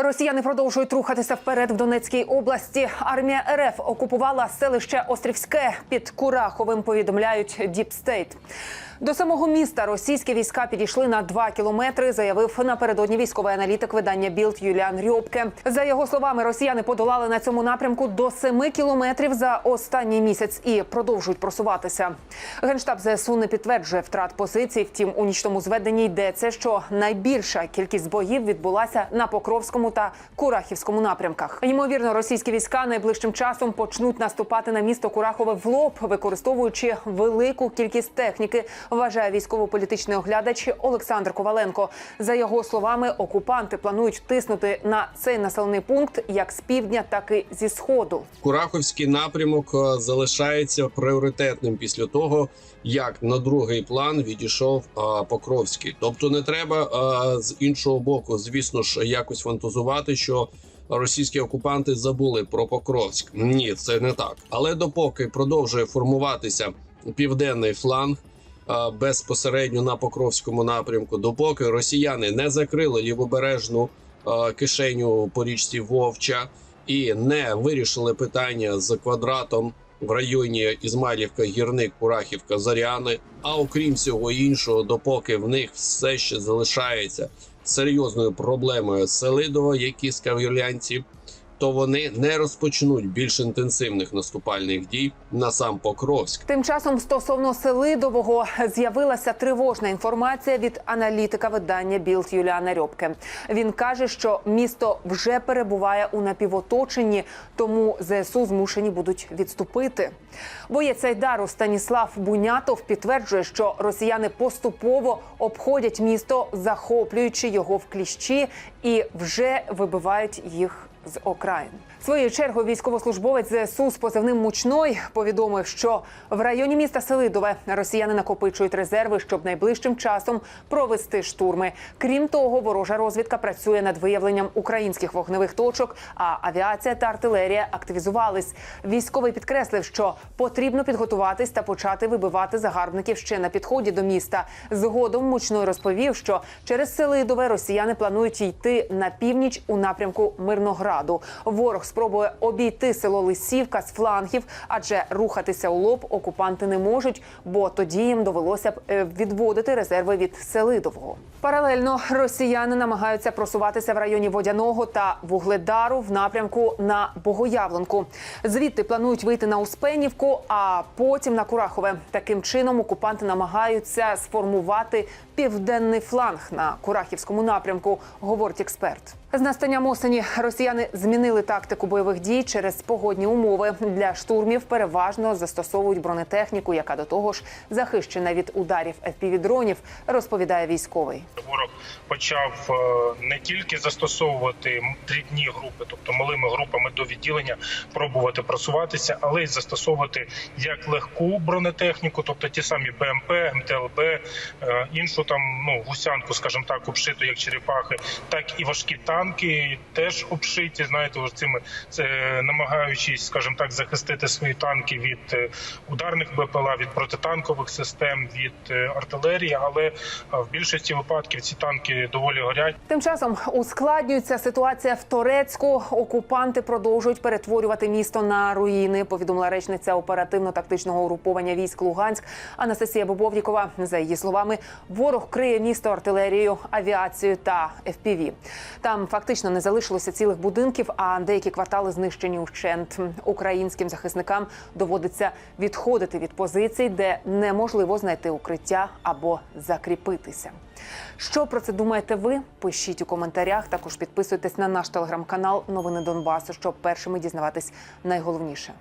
Росіяни продовжують рухатися вперед в Донецькій області. Армія РФ окупувала селище Острівське під Кураховим. Повідомляють Діпстейт. До самого міста російські війська підійшли на два кілометри. Заявив напередодні військовий аналітик видання Білд Юліан Рьобке. За його словами, росіяни подолали на цьому напрямку до семи кілометрів за останній місяць і продовжують просуватися. Генштаб ЗСУ не підтверджує втрат позицій. Втім, у нічному зведенні йдеться, що найбільша кількість боїв відбулася на Покровському та Курахівському напрямках. Ймовірно, російські війська найближчим часом почнуть наступати на місто Курахове в лоб, використовуючи велику кількість техніки. Вважає військово-політичний оглядач Олександр Коваленко. За його словами, окупанти планують тиснути на цей населений пункт як з півдня, так і зі сходу. Кураховський напрямок е, залишається пріоритетним після того, як на другий план відійшов е, Покровський. Тобто, не треба е, з іншого боку, звісно ж, якось фантазувати, що російські окупанти забули про Покровськ. Ні, це не так. Але допоки продовжує формуватися південний фланг. Безпосередньо на Покровському напрямку, допоки росіяни не закрили лівобережну кишеню по річці Вовча, і не вирішили питання з квадратом в районі Ізмайлівка, Гірник, Курахівка, Заряни. А окрім всього іншого, допоки в них все ще залишається серйозною проблемою Селидова, які скав'юлянці, то вони не розпочнуть більш інтенсивних наступальних дій на сам Покровськ. Тим часом стосовно Селидового з'явилася тривожна інформація від аналітика видання Білд Юліана Рьобке. Він каже, що місто вже перебуває у напівоточенні, тому ЗСУ змушені будуть відступити. Боєць Айдару Станіслав Бунятов підтверджує, що росіяни поступово обходять місто, захоплюючи його в кліщі, і вже вибивають їх з окраїн. Своєю чергою військовослужбовець ЗСУ з позивним Мучной повідомив, що в районі міста Селидове росіяни накопичують резерви, щоб найближчим часом провести штурми. Крім того, ворожа розвідка працює над виявленням українських вогневих точок. А авіація та артилерія активізувались. Військовий підкреслив, що потрібно підготуватись та почати вибивати загарбників ще на підході до міста. Згодом Мучной розповів, що через Селидове росіяни планують йти на північ у напрямку Мирнограду. Ворог спробує обійти село Лисівка з флангів, адже рухатися у лоб окупанти не можуть, бо тоді їм довелося б е, відводити резерви від Селидового. Паралельно росіяни намагаються просуватися в районі Водяного та Вугледару в напрямку на Богоявленку. Звідти планують вийти на Успенівку, а потім на Курахове. Таким чином окупанти намагаються сформувати південний фланг на Курахівському напрямку, говорить експерт. З настанням осені росіяни змінили тактику бойових дій через погодні умови. Для штурмів переважно застосовують бронетехніку, яка до того ж захищена від ударів FPV-дронів, розповідає військовий. Ворог почав е, не тільки застосовувати дрібні групи, тобто малими групами до відділення, пробувати просуватися, але й застосовувати як легку бронетехніку, тобто ті самі БМП, МТЛБ, е, іншу там ну гусянку, скажімо так, обшиту як черепахи, так і важкі танки теж обшиті. Знаєте, цими це намагаючись, скажімо так, захистити свої танки від е, ударних БПЛА, від протитанкових систем, від е, артилерії, але е, в більшості випадків ці танки доволі горять. Тим часом ускладнюється ситуація в Торецьку. Окупанти продовжують перетворювати місто на руїни. Повідомила речниця оперативно-тактичного угруповання військ Луганськ Анастасія Бобовнікова. За її словами, ворог криє місто артилерією, авіацією та ФПВ. Там фактично не залишилося цілих будинків, а деякі квартали знищені ущент. Українським захисникам доводиться відходити від позицій, де неможливо знайти укриття або закріпитися. Що про це думаєте ви? Пишіть у коментарях. Також підписуйтесь на наш телеграм-канал Новини Донбасу, щоб першими дізнаватись найголовніше.